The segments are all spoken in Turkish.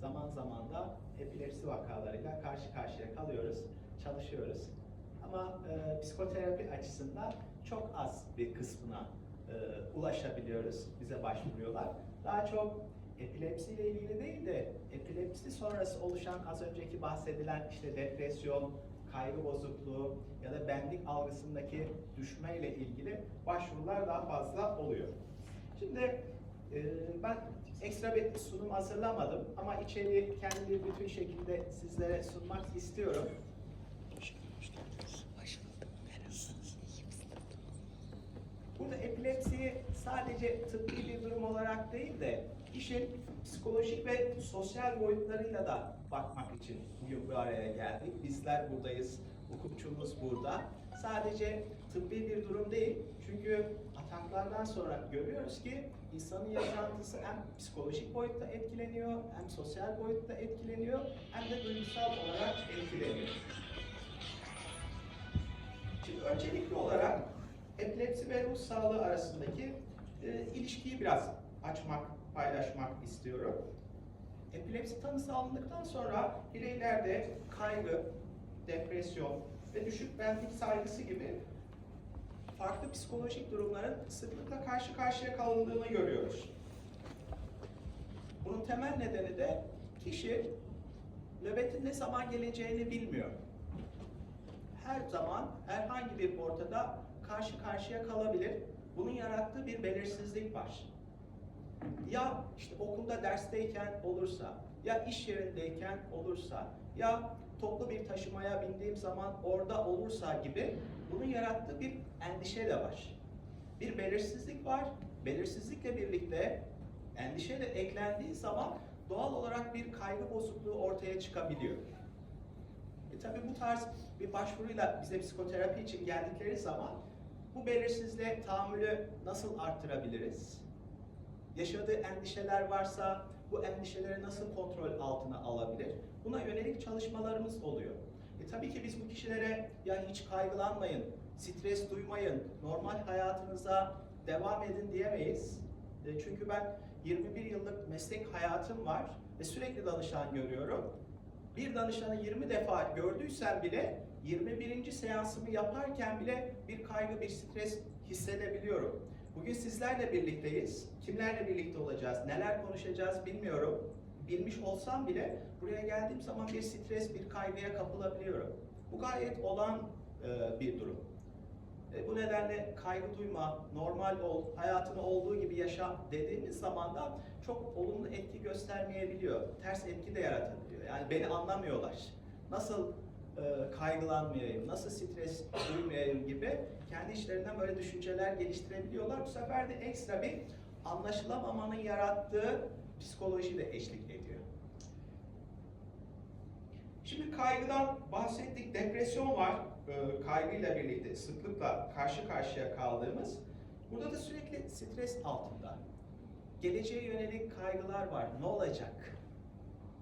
zaman zaman da epilepsi vakalarıyla karşı karşıya kalıyoruz, çalışıyoruz. Ama e, psikoterapi açısından çok az bir kısmına e, ulaşabiliyoruz, bize başvuruyorlar. Daha çok epilepsiyle ilgili değil de epilepsi sonrası oluşan az önceki bahsedilen işte depresyon, kaygı bozukluğu ya da benlik algısındaki düşmeyle ilgili başvurular daha fazla oluyor. Şimdi ben ekstra bir sunum hazırlamadım ama içeriği kendi bütün şekilde sizlere sunmak istiyorum. Burada epilepsiyi sadece tıbbi bir durum olarak değil de işin psikolojik ve sosyal boyutlarıyla da bakmak için bugün bir araya geldik. Bizler buradayız, hukukçumuz burada. Sadece tıbbi bir durum değil. Çünkü ataklardan sonra görüyoruz ki insanın yaşantısı hem psikolojik boyutta etkileniyor, hem sosyal boyutta etkileniyor, hem de duygusal olarak etkileniyor. Şimdi öncelikli olarak epilepsi ve ruh sağlığı arasındaki e, ilişkiyi biraz açmak, paylaşmak istiyorum. Epilepsi tanısı alındıktan sonra bireylerde kaygı, depresyon ve düşük benlik saygısı gibi farklı psikolojik durumların sıklıkla karşı karşıya kalındığını görüyoruz. Bunun temel nedeni de kişi nöbetin ne zaman geleceğini bilmiyor her zaman herhangi bir ortada karşı karşıya kalabilir. Bunun yarattığı bir belirsizlik var. Ya işte okulda dersteyken olursa, ya iş yerindeyken olursa, ya toplu bir taşımaya bindiğim zaman orada olursa gibi bunun yarattığı bir endişe de var. Bir belirsizlik var. Belirsizlikle birlikte endişe de eklendiği zaman doğal olarak bir kaygı bozukluğu ortaya çıkabiliyor. E tabii bu tarz bir başvuruyla bize psikoterapi için geldikleri zaman bu belirsizliğe tahammülü nasıl arttırabiliriz? Yaşadığı endişeler varsa bu endişeleri nasıl kontrol altına alabilir? Buna yönelik çalışmalarımız oluyor. E tabii ki biz bu kişilere ya hiç kaygılanmayın, stres duymayın, normal hayatınıza devam edin diyemeyiz. E çünkü ben 21 yıllık meslek hayatım var ve sürekli danışan görüyorum bir danışanı 20 defa gördüysem bile 21. seansımı yaparken bile bir kaygı, bir stres hissedebiliyorum. Bugün sizlerle birlikteyiz. Kimlerle birlikte olacağız, neler konuşacağız bilmiyorum. Bilmiş olsam bile buraya geldiğim zaman bir stres, bir kaygıya kapılabiliyorum. Bu gayet olan e, bir durum. E, bu nedenle kaygı duyma, normal ol, hayatını olduğu gibi yaşa dediğimiz zaman da çok olumlu etki göstermeyebiliyor. Ters etki de yaratabiliyor. Yani beni anlamıyorlar. Nasıl e, kaygılanmayayım, nasıl stres duymayayım gibi kendi işlerinden böyle düşünceler geliştirebiliyorlar. Bu sefer de ekstra bir anlaşılamamanın yarattığı psikoloji de eşlik ediyor. Şimdi kaygıdan bahsettik, depresyon var. E, kaygıyla birlikte sıklıkla karşı karşıya kaldığımız. Burada da sürekli stres altında. Geleceğe yönelik kaygılar var. Ne olacak?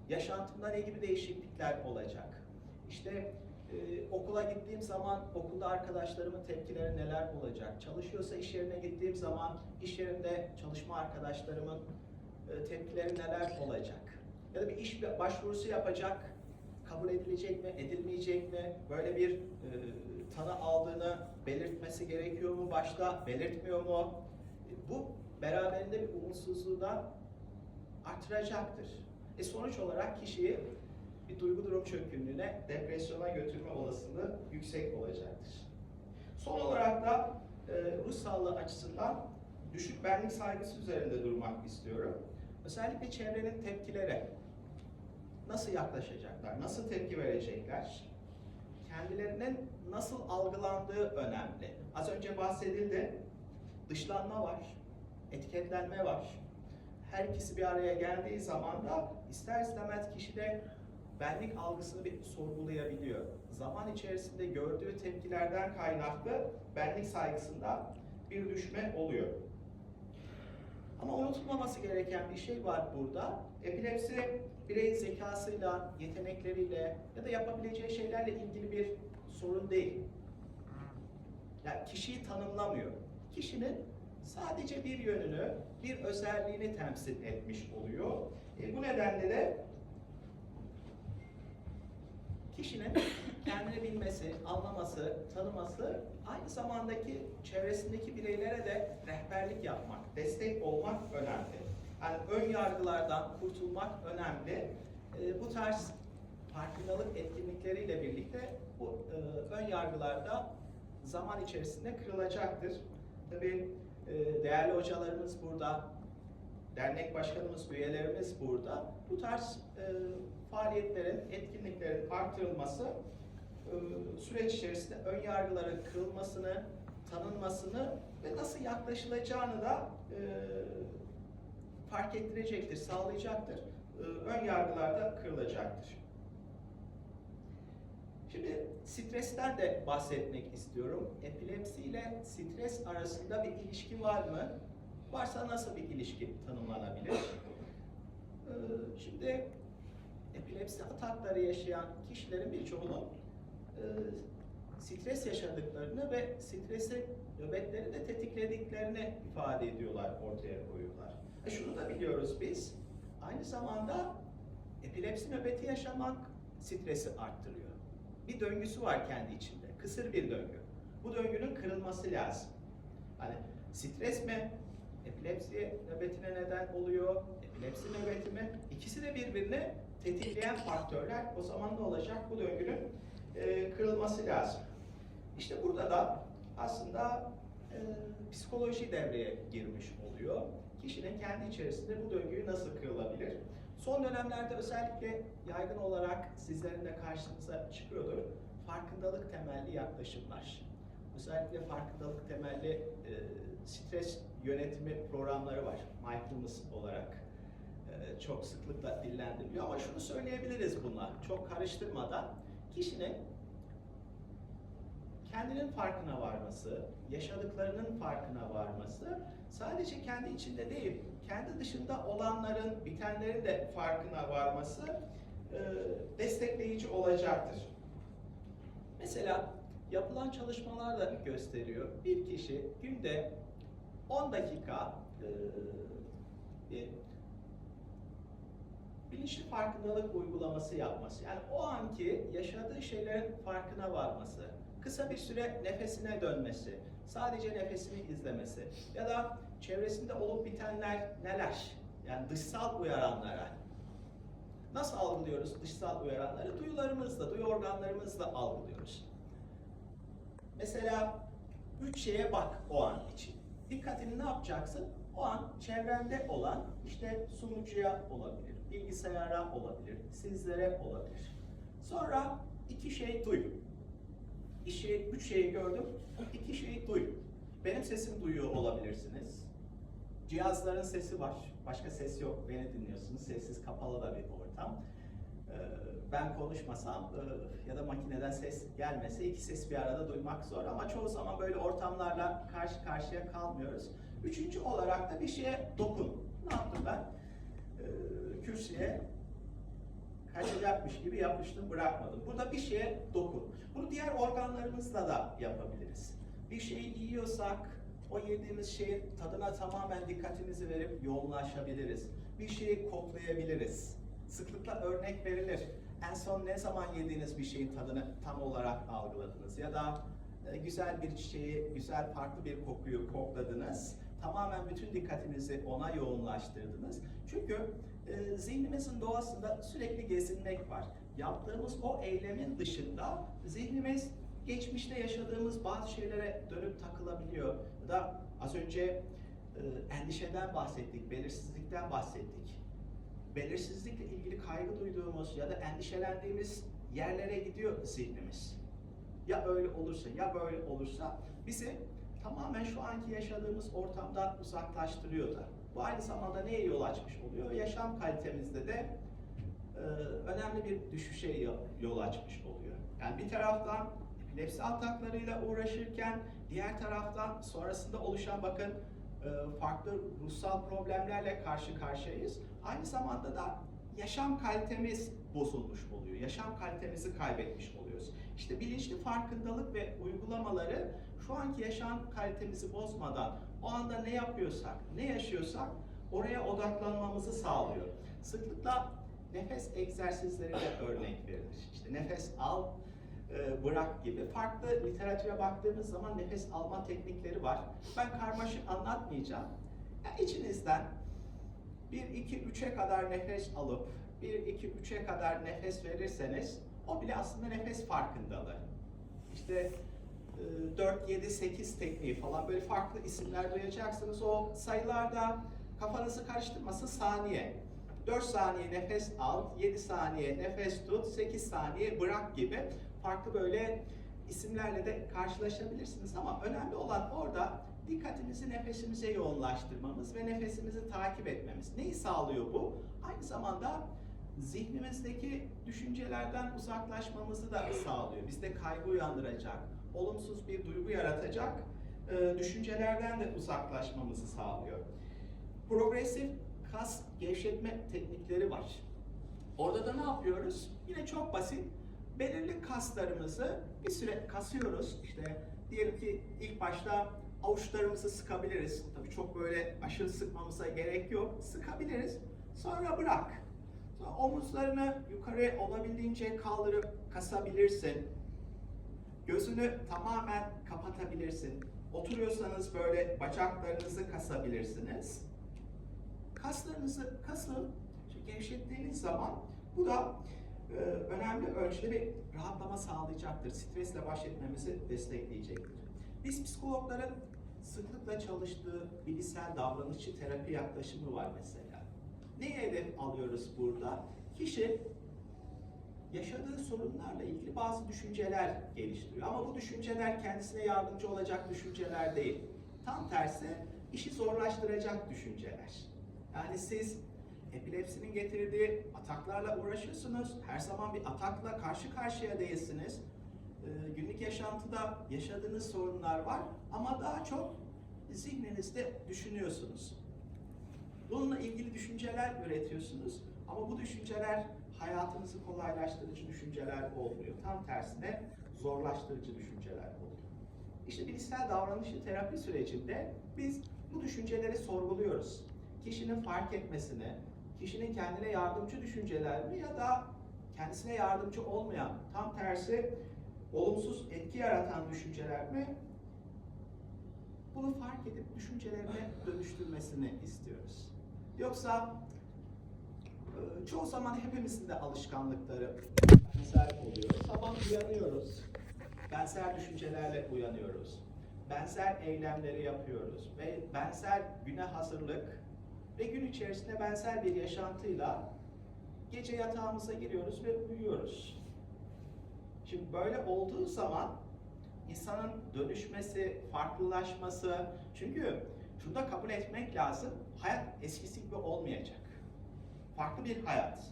Yaşantımda ne gibi değişiklikler olacak? İşte e, okula gittiğim zaman okulda arkadaşlarımın tepkileri neler olacak? Çalışıyorsa iş yerine gittiğim zaman iş yerinde çalışma arkadaşlarımın tepkileri neler olacak? Ya da bir iş başvurusu yapacak, kabul edilecek mi, edilmeyecek mi? Böyle bir e, tanı aldığını belirtmesi gerekiyor mu başta, belirtmiyor mu? E, bu beraberinde bir umutsuzluğu da artıracaktır. E sonuç olarak kişiyi bir duygu durum çökkünlüğüne, depresyona götürme olasılığı yüksek olacaktır. Son olarak da e, ruh sağlığı açısından düşük benlik saygısı üzerinde durmak istiyorum. Özellikle çevrenin tepkileri, nasıl yaklaşacaklar, nasıl tepki verecekler, kendilerinin nasıl algılandığı önemli. Az önce bahsedildi, dışlanma var, etiketlenme var. Her ikisi bir araya geldiği zaman da ister istemez kişide benlik algısını bir sorgulayabiliyor. Zaman içerisinde gördüğü tepkilerden kaynaklı benlik saygısında bir düşme oluyor. Ama unutulmaması gereken bir şey var burada. Epilepsi bireyin zekasıyla, yetenekleriyle ya da yapabileceği şeylerle ilgili bir sorun değil. Yani kişiyi tanımlamıyor. Kişinin sadece bir yönünü, bir özelliğini temsil etmiş oluyor. E, bu nedenle de kişinin kendini bilmesi, anlaması, tanıması, aynı zamandaki çevresindeki bireylere de rehberlik yapmak, destek olmak önemli. Yani ön yargılardan kurtulmak önemli. Ee, bu tarz farkındalık etkinlikleriyle birlikte bu e, ön yargılar da zaman içerisinde kırılacaktır. Tabii e, değerli hocalarımız burada, dernek başkanımız, üyelerimiz burada. Bu tarz e, faaliyetlerin, etkinliklerin artırılması e, süreç içerisinde ön yargıların kırılmasını, tanınmasını ve nasıl yaklaşılacağını da e, fark ettirecektir, sağlayacaktır. E, ön yargılar da kırılacaktır. Şimdi stresten de bahsetmek istiyorum. Epilepsi ile stres arasında bir ilişki var mı? Varsa nasıl bir ilişki tanımlanabilir? Şimdi epilepsi atakları yaşayan kişilerin birçoğunun e, stres yaşadıklarını ve stresi nöbetleri de tetiklediklerini ifade ediyorlar, ortaya koyuyorlar. E şunu da biliyoruz biz, aynı zamanda epilepsi nöbeti yaşamak stresi arttırıyor. Bir döngüsü var kendi içinde, kısır bir döngü. Bu döngünün kırılması lazım. Hani stres mi epilepsi nöbetine neden oluyor, epilepsi nöbeti mi? İkisi de birbirini tetikleyen faktörler. O zaman ne olacak? Bu döngünün e, kırılması lazım. İşte burada da aslında e, psikoloji devreye girmiş oluyor. Kişinin kendi içerisinde bu döngüyü nasıl kırılabilir? Son dönemlerde özellikle yaygın olarak sizlerin de karşınıza çıkıyordur. Farkındalık temelli yaklaşımlar. Özellikle farkındalık temelli e, stres yönetimi programları var. Mindfulness olarak çok sıklıkla dillendiriliyor. Ama şunu söyleyebiliriz buna çok karıştırmadan. Kişinin kendinin farkına varması, yaşadıklarının farkına varması sadece kendi içinde değil, kendi dışında olanların, bitenlerin de farkına varması e, destekleyici olacaktır. Mesela yapılan çalışmalar da gösteriyor. Bir kişi günde 10 dakika e, bir bilinçli farkındalık uygulaması yapması. Yani o anki yaşadığı şeylerin farkına varması. Kısa bir süre nefesine dönmesi. Sadece nefesini izlemesi. Ya da çevresinde olup bitenler neler? Yani dışsal uyaranlara. Nasıl algılıyoruz dışsal uyaranları? Duyularımızla, duyu organlarımızla algılıyoruz. Mesela üç şeye bak o an için. Dikkatini ne yapacaksın? O an çevrende olan işte sunucuya olabilir, bilgisayara olabilir, sizlere olabilir. Sonra iki şey duy. İşi, üç şeyi gördüm, iki şeyi duy. Benim sesimi duyuyor olabilirsiniz. Cihazların sesi var, başka ses yok, beni dinliyorsunuz. Sessiz, kapalı da bir ortam. Ee, Ben konuşmasam e, ya da makineden ses gelmese iki ses bir arada duymak zor ama çoğu zaman böyle ortamlarla karşı karşıya kalmıyoruz. Üçüncü olarak da bir şeye dokun. Ne yaptım ben? Ee, Kürsüye kaçacakmış gibi yapıştım, bırakmadım. Burada bir şeye dokun. Bunu diğer organlarımızla da yapabiliriz. Bir şeyi yiyorsak, o yediğimiz şeyin tadına tamamen dikkatimizi verip yoğunlaşabiliriz. Bir şeyi koklayabiliriz. Sıklıkla örnek verilir. En son ne zaman yediğiniz bir şeyin tadını tam olarak algıladınız ya da e, güzel bir çiçeği, güzel farklı bir kokuyu kokladınız. Tamamen bütün dikkatinizi ona yoğunlaştırdınız. Çünkü e, zihnimizin doğasında sürekli gezinmek var. Yaptığımız o eylemin dışında zihnimiz geçmişte yaşadığımız bazı şeylere dönüp takılabiliyor. Ya da az önce e, endişeden bahsettik, belirsizlikten bahsettik. Belirsizlikle ilgili kaygı duyduğumuz ya da endişelendiğimiz yerlere gidiyor zihnimiz. Ya öyle olursa ya böyle olursa bizi tamamen şu anki yaşadığımız ortamdan uzaklaştırıyor da. Bu aynı zamanda neye yol açmış oluyor? Yaşam kalitemizde de e, önemli bir düşüşe yol- açmış oluyor. Yani bir taraftan epilepsi ataklarıyla uğraşırken diğer taraftan sonrasında oluşan bakın e, farklı ruhsal problemlerle karşı karşıyayız. Aynı zamanda da yaşam kalitemiz bozulmuş oluyor. Yaşam kalitemizi kaybetmiş oluyoruz. İşte bilinçli farkındalık ve uygulamaları şu anki yaşam kalitemizi bozmadan o anda ne yapıyorsak, ne yaşıyorsak oraya odaklanmamızı sağlıyor. Sıklıkla nefes egzersizlerine örnek verilir. İşte nefes al, e, bırak gibi. Farklı literatüre baktığımız zaman nefes alma teknikleri var. Ben karmaşık anlatmayacağım. Ya içinizden 1, 2, 3'e kadar nefes alıp 1, 2, 3'e kadar nefes verirseniz o bile aslında nefes farkındalığı. İşte 4, 7, 8 tekniği falan böyle farklı isimler duyacaksınız. O sayılarda kafanızı karıştırmasın saniye. 4 saniye nefes al, 7 saniye nefes tut, 8 saniye bırak gibi farklı böyle isimlerle de karşılaşabilirsiniz. Ama önemli olan orada dikkatimizi nefesimize yoğunlaştırmamız ve nefesimizi takip etmemiz. Neyi sağlıyor bu? Aynı zamanda zihnimizdeki düşüncelerden uzaklaşmamızı da sağlıyor. Bizde kaygı uyandıracak, olumsuz bir duygu yaratacak e, düşüncelerden de uzaklaşmamızı sağlıyor. Progresif kas gevşetme teknikleri var. Orada da ne yapıyoruz? Yine çok basit. Belirli kaslarımızı bir süre kasıyoruz. İşte diyelim ki ilk başta avuçlarımızı sıkabiliriz. Tabii çok böyle aşırı sıkmamıza gerek yok. Sıkabiliriz. Sonra bırak. Sonra omuzlarını yukarı olabildiğince kaldırıp kasabilirsin. Gözünü tamamen kapatabilirsin. Oturuyorsanız böyle bacaklarınızı kasabilirsiniz. Kaslarınızı kasın. Gevşettiğiniz zaman bu da e, önemli ölçüde bir rahatlama sağlayacaktır. Stresle baş etmemizi destekleyecektir. Biz psikologların sıklıkla çalıştığı bilişsel davranışçı terapi yaklaşımı var mesela. Neyi hedef alıyoruz burada? Kişi yaşadığı sorunlarla ilgili bazı düşünceler geliştiriyor. Ama bu düşünceler kendisine yardımcı olacak düşünceler değil. Tam tersi işi zorlaştıracak düşünceler. Yani siz epilepsinin getirdiği ataklarla uğraşıyorsunuz. Her zaman bir atakla karşı karşıya değilsiniz. Ee, günlük yaşantıda yaşadığınız sorunlar var ama daha çok zihninizde düşünüyorsunuz. Bununla ilgili düşünceler üretiyorsunuz ama bu düşünceler hayatınızı kolaylaştırıcı düşünceler olmuyor. Tam tersine zorlaştırıcı düşünceler oluyor. İşte bilişsel davranışçı terapi sürecinde biz bu düşünceleri sorguluyoruz. Kişinin fark etmesini, kişinin kendine yardımcı düşünceler mi ya da kendisine yardımcı olmayan, tam tersi olumsuz etki yaratan düşünceler mi? Bunu fark edip düşüncelerine dönüştürmesini istiyoruz. Yoksa çoğu zaman hepimizin de alışkanlıkları benzer oluyor. Sabah uyanıyoruz. Benzer düşüncelerle uyanıyoruz. Benzer eylemleri yapıyoruz ve benzer güne hazırlık ve gün içerisinde benzer bir yaşantıyla gece yatağımıza giriyoruz ve uyuyoruz. Şimdi böyle olduğu zaman insanın dönüşmesi, farklılaşması, çünkü şunu da kabul etmek lazım, hayat eskisi gibi olmayacak. Farklı bir hayat.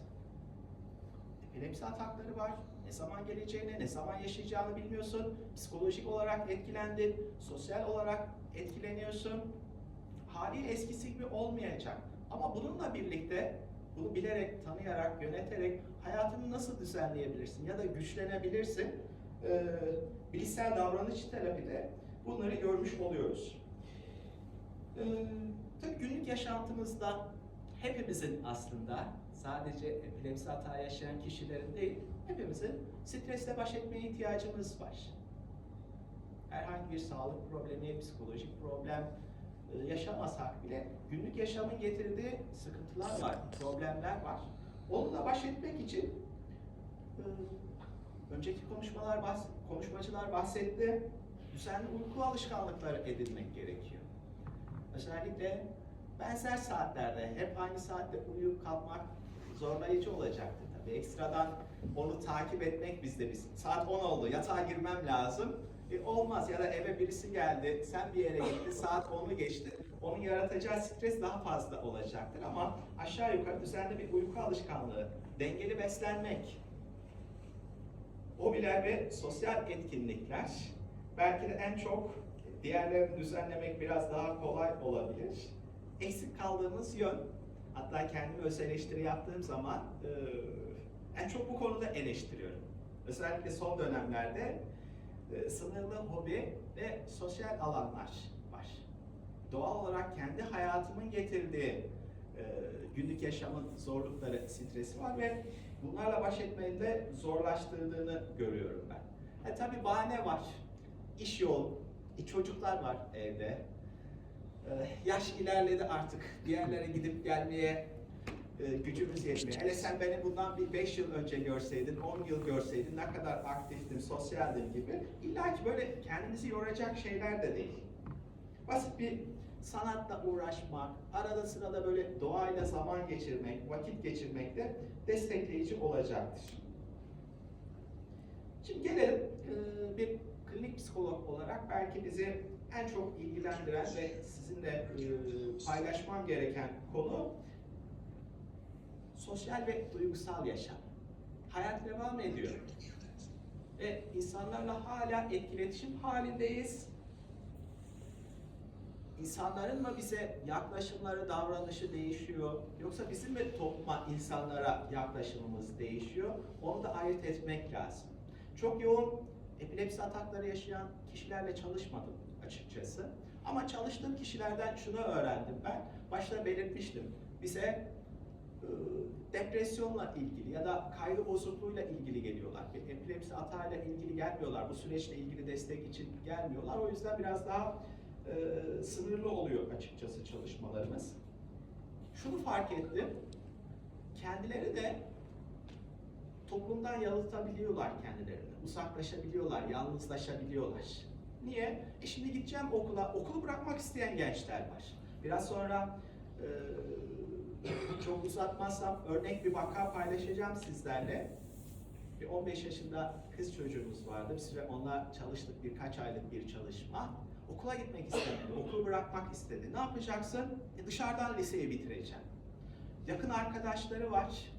Epilepsi atakları var. Ne zaman geleceğini, ne zaman yaşayacağını bilmiyorsun. Psikolojik olarak etkilendin, sosyal olarak etkileniyorsun. Hali eskisi gibi olmayacak. Ama bununla birlikte bunu bilerek, tanıyarak, yöneterek hayatını nasıl düzenleyebilirsin ya da güçlenebilirsin? Ee, bilişsel davranış terapide bunları görmüş oluyoruz. Ee, tabii günlük yaşantımızda hepimizin aslında sadece epilepsi hata yaşayan kişilerin değil, hepimizin stresle baş etmeye ihtiyacımız var. Herhangi bir sağlık problemi, psikolojik problem e, yaşamasak bile günlük yaşamın getirdiği sıkıntılar var, problemler var. Onunla baş etmek için e, önceki konuşmalar bahs- konuşmacılar bahsetti. Düzenli uyku alışkanlıkları edinmek gerekiyor. Özellikle benzer saatlerde hep aynı saatte uyuyup kalkmak zorlayıcı olacaktır tabii. Ekstradan onu takip etmek bizde biz. Saat 10 oldu, yatağa girmem lazım. E, olmaz ya da eve birisi geldi, sen bir yere gittin, saat 10'u geçti. Onun yaratacağı stres daha fazla olacaktır ama aşağı yukarı düzenli bir uyku alışkanlığı, dengeli beslenmek, hobiler ve sosyal etkinlikler belki de en çok diğerlerini düzenlemek biraz daha kolay olabilir. Eksik kaldığımız yön, hatta kendime öz eleştiri yaptığım zaman en çok bu konuda eleştiriyorum. Özellikle son dönemlerde e, sınırlı hobi ve sosyal alanlar var. Doğal olarak kendi hayatımın getirdiği e, günlük yaşamın zorlukları, stresi var ve bunlarla baş etmeyi de zorlaştırdığını görüyorum ben. E tabi bahane var. İş yoğun, e, çocuklar var evde. E, yaş ilerledi artık. Bir yerlere gidip gelmeye e, gücümüz yetmiyor. Hele sen beni bundan bir 5 yıl önce görseydin, 10 yıl görseydin ne kadar aktiftim, sosyaldim gibi. İlla ki böyle kendimizi yoracak şeyler de değil. Basit bir sanatla uğraşmak, arada sırada böyle doğayla zaman geçirmek, vakit geçirmek de destekleyici olacaktır. Şimdi gelelim e, bir klinik psikolog olarak belki bizi en çok ilgilendiren ve sizinle e, paylaşmam gereken konu sosyal ve duygusal yaşam. Hayat devam ediyor. Ve insanlarla hala etkileşim halindeyiz. İnsanların mı bize yaklaşımları, davranışı değişiyor? Yoksa bizim mi topluma, insanlara yaklaşımımız değişiyor? Onu da ayırt etmek lazım. Çok yoğun epilepsi atakları yaşayan kişilerle çalışmadım açıkçası. Ama çalıştığım kişilerden şunu öğrendim ben. Başta belirtmiştim. Bize e, depresyonla ilgili ya da kaygı bozukluğuyla ilgili geliyorlar. Bir epilepsi atağıyla ilgili gelmiyorlar. Bu süreçle ilgili destek için gelmiyorlar. O yüzden biraz daha e, sınırlı oluyor açıkçası çalışmalarımız. Şunu fark ettim. Kendileri de toplumdan yalıtabiliyorlar kendilerini. Uzaklaşabiliyorlar, yalnızlaşabiliyorlar. Niye? E şimdi gideceğim okula, okulu bırakmak isteyen gençler var. Biraz sonra e, çok uzatmazsam örnek bir vaka paylaşacağım sizlerle. Bir 15 yaşında kız çocuğumuz vardı. Bir süre onunla çalıştık birkaç aylık bir çalışma. Okula gitmek istemedi, okulu bırakmak istedi. Ne yapacaksın? E dışarıdan liseyi bitireceğim. Yakın arkadaşları var.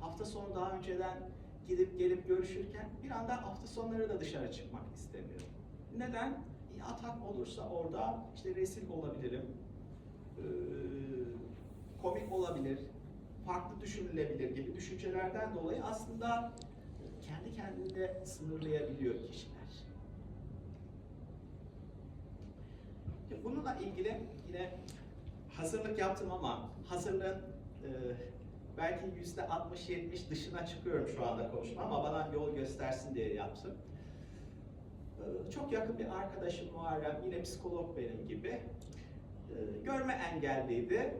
Hafta sonu daha önceden gidip gelip görüşürken bir anda hafta sonları da dışarı çıkmak istemiyor. Neden? E, atak olursa orada işte resil olabilirim, ee, komik olabilir, farklı düşünülebilir gibi düşüncelerden dolayı aslında kendi kendini de sınırlayabiliyor kişiler. Bununla ilgili yine hazırlık yaptım ama hazırlığın e, belki yüzde 60-70 dışına çıkıyorum şu anda konuşma ama bana yol göstersin diye yaptım. E, çok yakın bir arkadaşım Muharrem, yine psikolog benim gibi. E, görme engelliydi.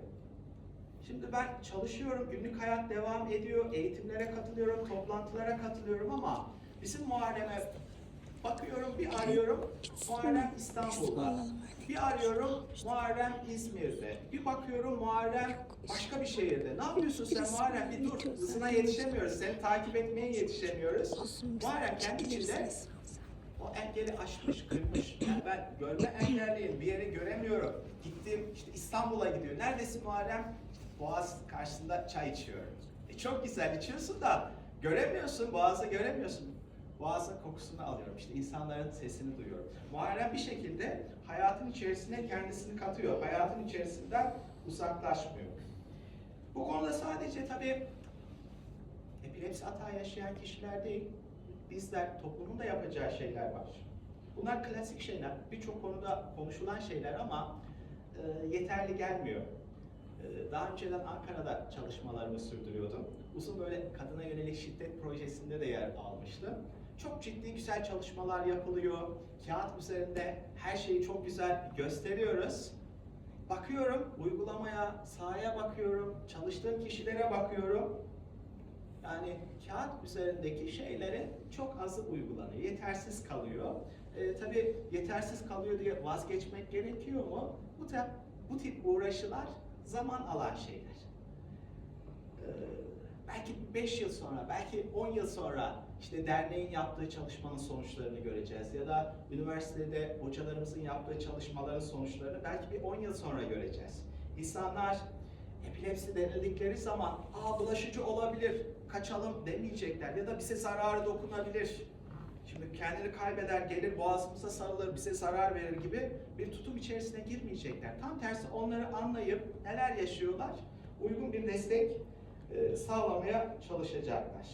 Şimdi ben çalışıyorum, günlük hayat devam ediyor, eğitimlere katılıyorum, toplantılara katılıyorum ama bizim Muharrem'e bakıyorum, bir arıyorum, Muharrem İstanbul'da. Bir arıyorum, Muharrem İzmir'de. Bir bakıyorum, Muharrem başka bir şehirde. Ne yapıyorsun sen Muharrem? Bir dur, hızına yetişemiyoruz, seni takip etmeye yetişemiyoruz. Muharrem kendi içinde o engeli aşmış, kırmış. Yani ben görme engelliyim, bir yere göremiyorum. Gittim, işte İstanbul'a gidiyor. Neredesin Muharrem? Boğaz karşısında çay içiyorum. E çok güzel içiyorsun da göremiyorsun, Boğaz'ı göremiyorsun. Boğaz'ın kokusunu alıyorum, işte insanların sesini duyuyorum. Muharrem bir şekilde hayatın içerisine kendisini katıyor. Hayatın içerisinden uzaklaşmıyor. Bu konuda sadece tabii epilepsi atağı yaşayan kişiler değil, bizler, toplumun da yapacağı şeyler var. Bunlar klasik şeyler, birçok konuda konuşulan şeyler ama e, yeterli gelmiyor. E, daha önceden Ankara'da çalışmalarımı sürdürüyordum. Uzun böyle kadına yönelik şiddet projesinde de yer almıştım. Çok ciddi güzel çalışmalar yapılıyor. Kağıt üzerinde her şeyi çok güzel gösteriyoruz. Bakıyorum uygulamaya, sahaya bakıyorum, çalıştığım kişilere bakıyorum. Yani kağıt üzerindeki şeylerin çok azı uygulanıyor, yetersiz kalıyor. Ee, tabii yetersiz kalıyor diye vazgeçmek gerekiyor mu? Bu tip, bu tip uğraşılar zaman alan şeyler. Ee, belki 5 yıl sonra, belki 10 yıl sonra işte derneğin yaptığı çalışmanın sonuçlarını göreceğiz ya da üniversitede hocalarımızın yaptığı çalışmaların sonuçlarını belki bir 10 yıl sonra göreceğiz. İnsanlar epilepsi denildikleri zaman aa bulaşıcı olabilir, kaçalım demeyecekler ya da bize zararı dokunabilir. Şimdi kendini kaybeder, gelir boğazımıza sarılır, bize zarar verir gibi bir tutum içerisine girmeyecekler. Tam tersi onları anlayıp neler yaşıyorlar, uygun bir destek e, sağlamaya çalışacaklar.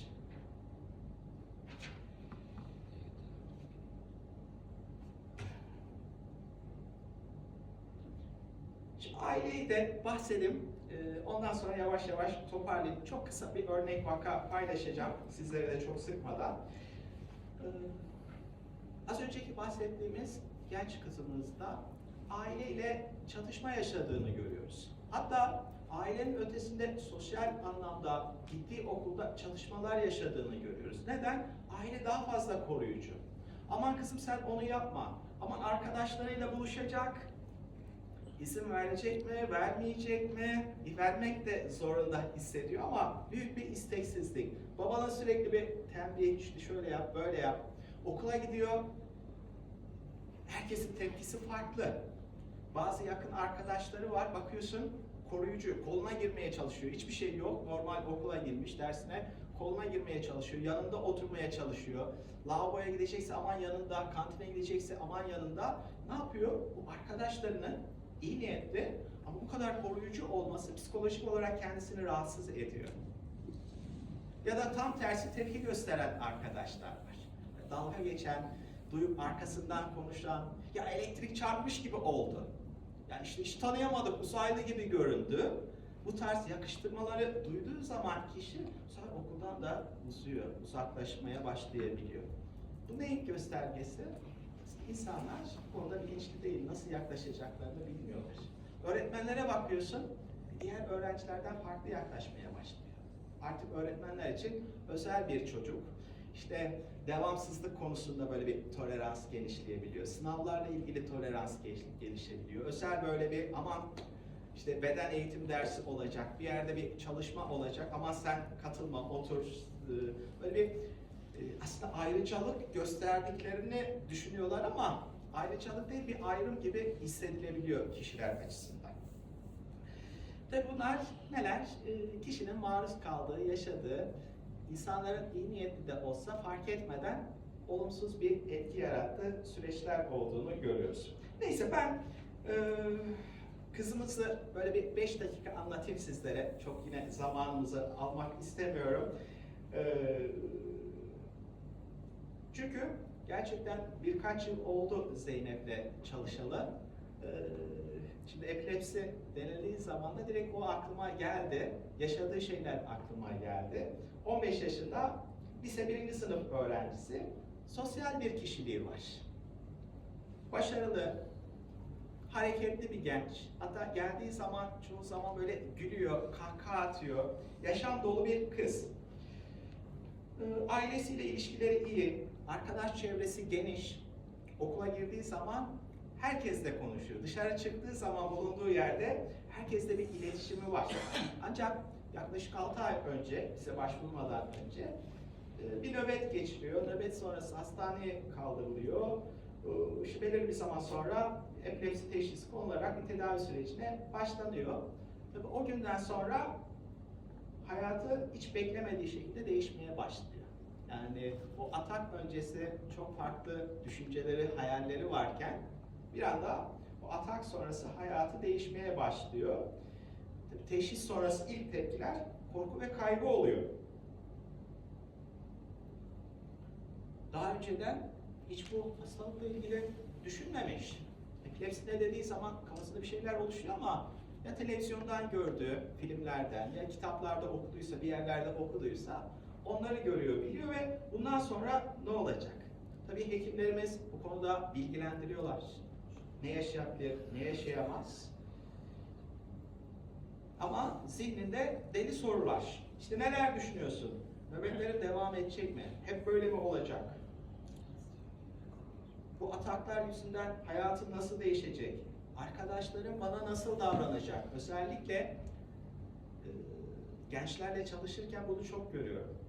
Aileyi de bahsedeyim. Ee, Ondan sonra yavaş yavaş toparlayıp çok kısa bir örnek vaka paylaşacağım. Sizlere de çok sıkmadan. Ee, Az önceki bahsettiğimiz genç kızımızda aileyle çatışma yaşadığını görüyoruz. Hatta ailenin ötesinde sosyal anlamda gittiği okulda çalışmalar yaşadığını görüyoruz. Neden? Aile daha fazla koruyucu. Aman kızım sen onu yapma. Aman arkadaşlarıyla buluşacak. İzin verecek mi, vermeyecek mi? Vermek de zorunda hissediyor ama büyük bir isteksizlik. Babana sürekli bir tembih, işte şöyle yap, böyle yap. Okula gidiyor. Herkesin tepkisi farklı. Bazı yakın arkadaşları var, bakıyorsun koruyucu, koluna girmeye çalışıyor. Hiçbir şey yok, normal okula girmiş dersine koluna girmeye çalışıyor, yanında oturmaya çalışıyor. Lavaboya gidecekse aman yanında, kantine gidecekse aman yanında. Ne yapıyor? Bu arkadaşlarının iyi niyetli ama bu kadar koruyucu olması psikolojik olarak kendisini rahatsız ediyor. Ya da tam tersi tepki gösteren arkadaşlar var. Dalga geçen, duyup arkasından konuşan, ya elektrik çarpmış gibi oldu. Ya işte hiç tanıyamadık, uzaylı gibi göründü. Bu tarz yakıştırmaları duyduğu zaman kişi sefer okuldan da uzuyor, uzaklaşmaya başlayabiliyor. Bu neyin göstergesi? İnsanlar bu konuda bilinçli değil, nasıl yaklaşacaklarını bilmiyorlar. Öğretmenlere bakıyorsun, diğer öğrencilerden farklı yaklaşmaya başlıyor. Artık öğretmenler için özel bir çocuk. İşte devamsızlık konusunda böyle bir tolerans genişleyebiliyor. Sınavlarla ilgili tolerans geliş- gelişebiliyor. Özel böyle bir aman işte beden eğitim dersi olacak, bir yerde bir çalışma olacak ama sen katılma, otur. Ee, Böyle bir aslında ayrıcalık gösterdiklerini düşünüyorlar ama ayrıcalık değil bir ayrım gibi hissedilebiliyor kişiler açısından. Tabi bunlar neler? Ee, Kişinin maruz kaldığı, yaşadığı, insanların iyi niyetli de olsa fark etmeden olumsuz bir etki yarattığı süreçler olduğunu görüyoruz. Neyse ben e, kızımızı böyle bir 5 dakika anlatayım sizlere. Çok yine zamanımızı almak istemiyorum. E, çünkü gerçekten birkaç yıl oldu Zeynep'le çalışalı. Ee, Şimdi epilepsi denildiği zaman da direkt o aklıma geldi. Yaşadığı şeyler aklıma geldi. 15 yaşında lise 1. sınıf öğrencisi. Sosyal bir kişiliği var. Başarılı, hareketli bir genç. Hatta geldiği zaman çoğu zaman böyle gülüyor, kahkaha atıyor. Yaşam dolu bir kız. Ee, Ailesiyle ilişkileri iyi, arkadaş çevresi geniş. Okula girdiği zaman herkesle konuşuyor. Dışarı çıktığı zaman bulunduğu yerde herkesle bir iletişimi var. Ancak yaklaşık 6 ay önce, bize başvurmadan önce e, bir nöbet geçiriyor. Nöbet sonrası hastaneye kaldırılıyor. İşte belirli bir zaman sonra epilepsi teşhisi konularak bir tedavi sürecine başlanıyor. Tabii o günden sonra hayatı hiç beklemediği şekilde değişmeye başlıyor. Yani o atak öncesi çok farklı düşünceleri, hayalleri varken bir anda o atak sonrası hayatı değişmeye başlıyor. Teşhis sonrası ilk tepkiler korku ve kaygı oluyor. Daha önceden hiç bu hastalıkla ilgili düşünmemiş. Epilepsi ne dediği zaman kafasında bir şeyler oluşuyor ama ya televizyondan gördüğü filmlerden ya kitaplarda okuduysa, bir yerlerde okuduysa onları görüyor, biliyor ve bundan sonra ne olacak? Tabii hekimlerimiz bu konuda bilgilendiriyorlar. Ne yaşayabilir, ne yaşayamaz. Ama zihninde deli sorular. İşte neler düşünüyorsun? Nöbetlerin devam edecek mi? Hep böyle mi olacak? Bu ataklar yüzünden hayatım nasıl değişecek? Arkadaşlarım bana nasıl davranacak? Özellikle gençlerle çalışırken bunu çok görüyorum.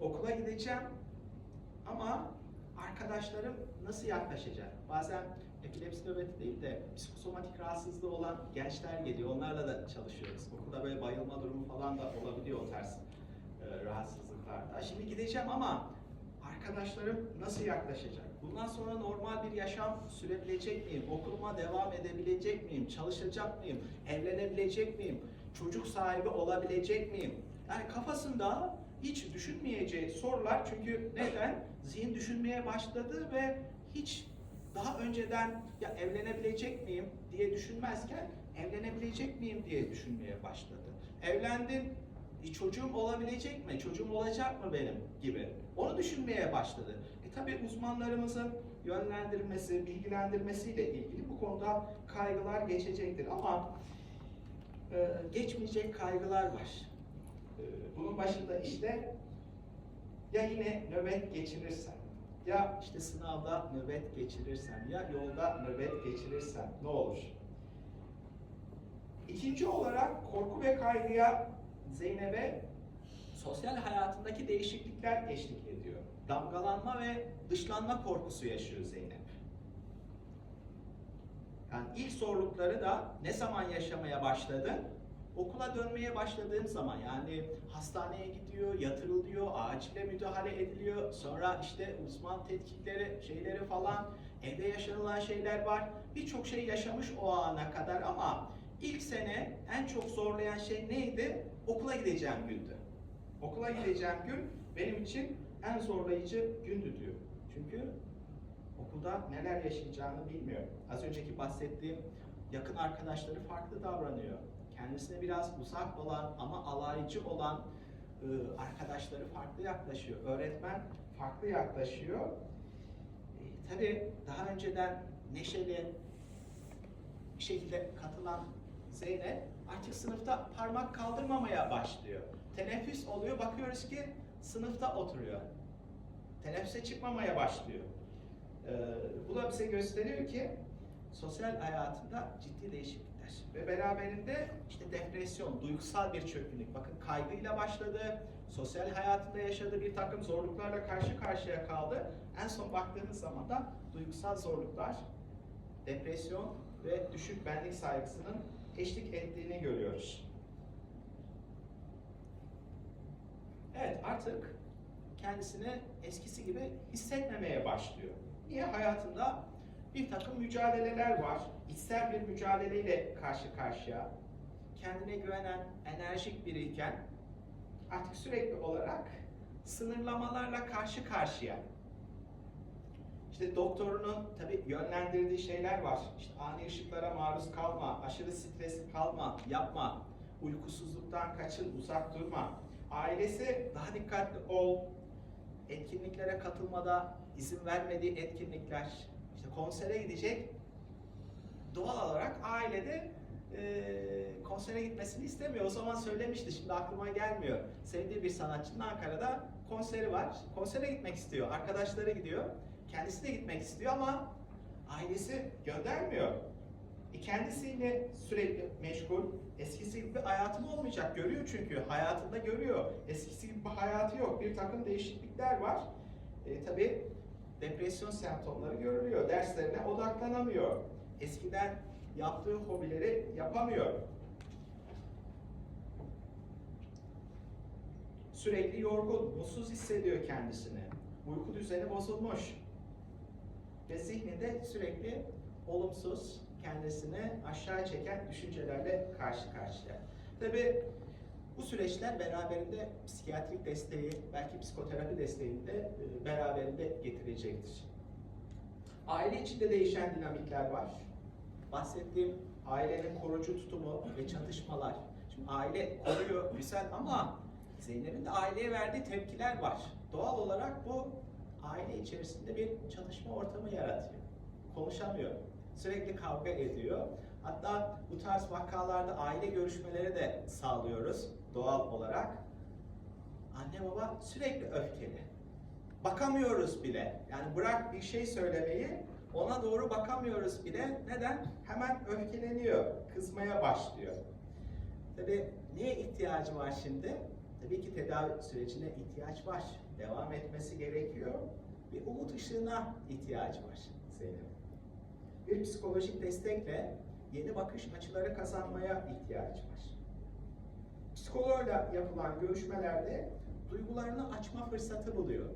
Okula gideceğim ama arkadaşlarım nasıl yaklaşacak? Bazen epilepsi nöbeti değil de psikosomatik rahatsızlığı olan gençler geliyor. Onlarla da çalışıyoruz. Okulda böyle bayılma durumu falan da olabiliyor o tarz e, rahatsızlıklarda. Şimdi gideceğim ama arkadaşlarım nasıl yaklaşacak? Bundan sonra normal bir yaşam sürebilecek miyim? Okuluma devam edebilecek miyim? Çalışacak mıyım? Evlenebilecek miyim? Çocuk sahibi olabilecek miyim? Yani kafasında hiç düşünmeyeceği sorular çünkü neden? Zihin düşünmeye başladı ve hiç daha önceden ya evlenebilecek miyim diye düşünmezken evlenebilecek miyim diye düşünmeye başladı. Evlendin, çocuğum olabilecek mi, çocuğum olacak mı benim gibi. Onu düşünmeye başladı. E tabi uzmanlarımızın yönlendirmesi, bilgilendirmesiyle ilgili bu konuda kaygılar geçecektir ama e, geçmeyecek kaygılar var. E, bunun başında işte ya yine nöbet geçirirsem, ya işte sınavda nöbet geçirirsem, ya yolda nöbet geçirirsem ne olur? İkinci olarak korku ve kaygıya Zeynep'e sosyal hayatındaki değişiklikler eşlik ediyor. Damgalanma ve dışlanma korkusu yaşıyor Zeynep. Yani ilk zorlukları da ne zaman yaşamaya başladı? Okula dönmeye başladığım zaman yani hastaneye gidiyor, yatırılıyor, acile müdahale ediliyor. Sonra işte uzman tetkikleri, şeyleri falan, evde yaşanılan şeyler var. Birçok şey yaşamış o ana kadar ama ilk sene en çok zorlayan şey neydi? Okula gideceğim gündü. Okula gideceğim gün benim için en zorlayıcı gündü diyor. Çünkü okulda neler yaşayacağını bilmiyor. Az önceki bahsettiğim yakın arkadaşları farklı davranıyor. Kendisine biraz uzak olan ama alaycı olan e, arkadaşları farklı yaklaşıyor. Öğretmen farklı yaklaşıyor. E, tabii daha önceden neşeli bir şekilde katılan Zeynep artık sınıfta parmak kaldırmamaya başlıyor. Teneffüs oluyor, bakıyoruz ki sınıfta oturuyor. Teneffüse çıkmamaya başlıyor. Ee, bu da bize gösteriyor ki sosyal hayatında ciddi değişiklikler ve beraberinde işte depresyon, duygusal bir çökkünlük. Bakın kaygıyla başladı, sosyal hayatında yaşadığı bir takım zorluklarla karşı karşıya kaldı. En son baktığımız zaman da duygusal zorluklar, depresyon ve düşük benlik saygısının eşlik ettiğini görüyoruz. Evet artık kendisini eskisi gibi hissetmemeye başlıyor. Niye? Hayatında bir takım mücadeleler var. İçsel bir mücadeleyle karşı karşıya. Kendine güvenen, enerjik biriyken artık sürekli olarak sınırlamalarla karşı karşıya. İşte doktorunun tabii yönlendirdiği şeyler var. İşte ani ışıklara maruz kalma, aşırı stresli kalma, yapma, uykusuzluktan kaçın, uzak durma. Ailesi daha dikkatli ol, etkinliklere katılmada izin vermediği etkinlikler, işte konsere gidecek, doğal olarak ailede e, konsere gitmesini istemiyor. O zaman söylemişti, şimdi aklıma gelmiyor. Sevdiği bir sanatçının Ankara'da konseri var. Konsere gitmek istiyor, arkadaşları gidiyor. Kendisi de gitmek istiyor ama ailesi göndermiyor. E kendisiyle sürekli meşgul, eskisi gibi hayatım olmayacak. Görüyor çünkü, hayatında görüyor. Eskisi gibi bir hayatı yok. Bir takım değişiklikler var. E, tabii depresyon semptomları görülüyor. Derslerine odaklanamıyor. Eskiden yaptığı hobileri yapamıyor. Sürekli yorgun, mutsuz hissediyor kendisini. Uyku düzeni bozulmuş. Ve zihninde sürekli olumsuz, kendisini aşağı çeken düşüncelerle karşı karşıya. Tabi bu süreçler beraberinde psikiyatrik desteği, belki psikoterapi desteğini de e, beraberinde getirecektir. Aile içinde değişen dinamikler var. Bahsettiğim ailenin korucu tutumu ve çatışmalar. Şimdi aile koruyor, güzel ama Zeynep'in de aileye verdiği tepkiler var. Doğal olarak bu aile içerisinde bir çalışma ortamı yaratıyor. Konuşamıyor. Sürekli kavga ediyor. Hatta bu tarz vakalarda aile görüşmeleri de sağlıyoruz doğal olarak. Anne baba sürekli öfkeli. Bakamıyoruz bile. Yani bırak bir şey söylemeyi, ona doğru bakamıyoruz bile. Neden? Hemen öfkeleniyor, kızmaya başlıyor. Tabii neye ihtiyacı var şimdi? Tabii ki tedavi sürecine ihtiyaç var. Devam etmesi gerekiyor. Bir umut ışığına ihtiyacı var Zeynep. Bir psikolojik destekle yeni bakış açıları kazanmaya ihtiyacı var. Psikologla yapılan görüşmelerde duygularını açma fırsatı buluyor.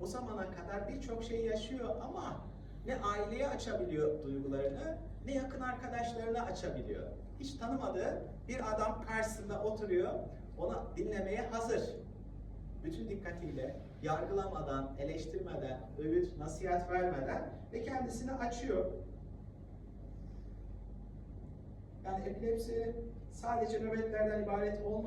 O zamana kadar birçok şey yaşıyor ama ne aileye açabiliyor duygularını ne yakın arkadaşlarına açabiliyor. Hiç tanımadığı bir adam karşısında oturuyor, ona dinlemeye hazır. Bütün dikkatiyle yargılamadan, eleştirmeden, övüt, nasihat vermeden ve kendisini açıyor. Yani epilepsi sadece nöbetlerden ibaret olmadığı